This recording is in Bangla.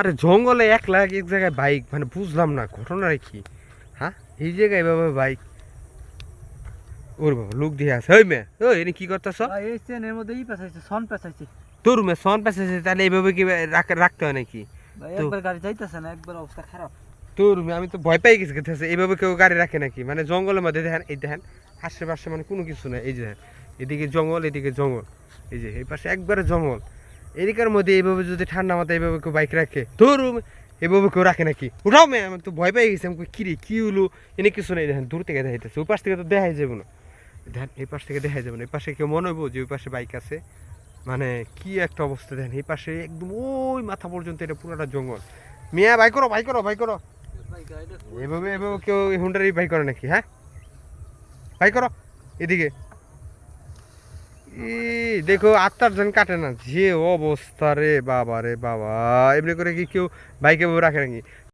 আরে জঙ্গলে এক লাখ এক জায়গায় বাইক মানে বুঝলাম না ঘটনাটা কি? হ্যাঁ? এই জায়গায় বাবা বাইক ওর বাবা লোক দিয়ে আছে ওই মেয়ে ওই এনে কি করতেছ? ভাই এই চেনের মধ্যে ই পেঁচাইছে সন পেঁচাইছে। তোর মেয়ে সন তাহলে এইভাবে কি রাখতে হয় নাকি? একবার গাড়ি যাইতেছে না একবার অবস্থা খারাপ। তোর আমি তো ভয় পাই গেছি গেছে এইভাবে কেউ গাড়ি রাখে নাকি? মানে জঙ্গলের মধ্যে দেখেন এই দেখেন আশেপাশে মানে কোনো কিছু নাই। এই যে এদিকে জঙ্গল এদিকে জঙ্গল। এই যে এই পাশে একবারে জঙ্গল। এদিকের মধ্যে এইভাবে যদি ঠান্ডা মাথায় এইভাবে কেউ বাইক রাখে তোর এভাবে কেউ রাখে নাকি? উঠাও মেয়ে আমি তো ভয় পাই গেছি আমি কই, কি রে কি হলো? এনে কিছু নেই দেখেন দূর থেকে দেখাইতেছে। ওই পাশ থেকে তো দেখাই যাব না। দেখেন এই পাশ থেকে দেখাই যাব না। এই পাশে কেউ মনে হইবো যে ওই পাশে বাইক আছে। মানে কি একটা অবস্থা দেখেন এই পাশে একদম ওই মাথা পর্যন্ত এটা পুরোটা জঙ্গল। মিয়া ভাই করো ভাই করো ভাই করো। এভাবে এভাবে কেউ হুন্ডারি ভাই করে নাকি হ্যাঁ? ভাই করো এদিকে। দেখো আত্মার জন কাটে না। যে অবস্থা রে বাবা রে বাবা। এমনি করে কি কেউ বাইকে রাখে নাকি?